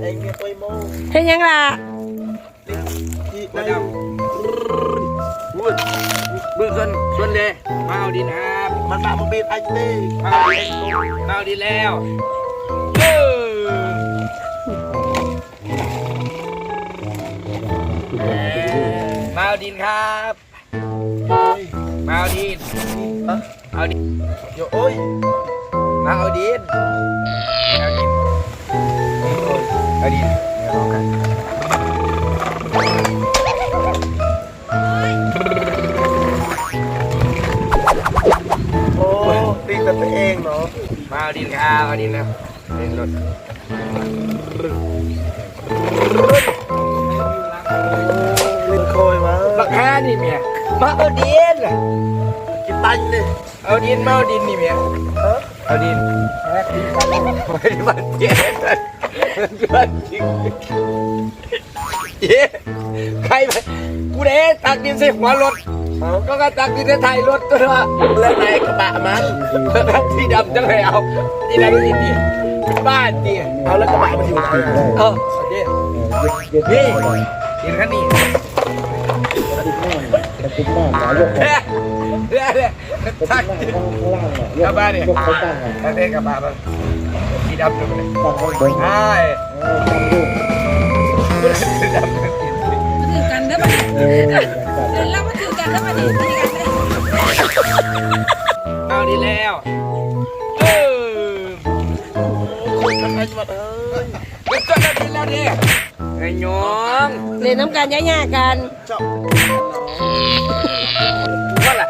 เองเมียตัวโมเฮ็ดหยังล่ะที่มาได้ดำพูดเบื้องต้นส่วนเลยมาเอาดินครับมันมามาบีบไอ้เต้มาเอาดินมาเอาดินแล้วเออมาเอาดินครับมาเอาดินฮะเอาดินโยโอ้ยมาเอาดินเอาดิน ตีแต่ตัวเองเนาะมาเอาดินครับเอาดินครับดินรถลิ้นโคยมาราคานี่เมียมาเอาดินกินตันเลยเอาดินมาเอาดินนี่เมียเออเอาดินไม่มันเจ๊มันจริงเจ๊ใครไปกูเด้ตักดินใส่หัวรถ ก็ก็ตักดินใส่ท้ายรถตัวละแล้วไหนกระบะมันที่ดำจังเลยเอาที่ดำที่ดีบ้านดีเอาแล้วกระบะมันอยู่ไหนอะเออเจ๊นี่ดินคันนี้เฮ้ยเฮ้ยเฮ้ยตักดินกลับบ้านเนี่ยตักดินกลับบ้านที่ดำตรงนี้ใช่ที่ดำตรงนี้ถือกันเด้อบัดนี้เดินแล้ว มาถือกันเด้อบัดนี้ถือกันเอาดีแล้วเออคุยไอ้จังหวัดเอ้ยมันก็ได้ดีแล้วดิไอ้ยองเล่นน้ำกันย่าๆกัน จบว่าล่ะ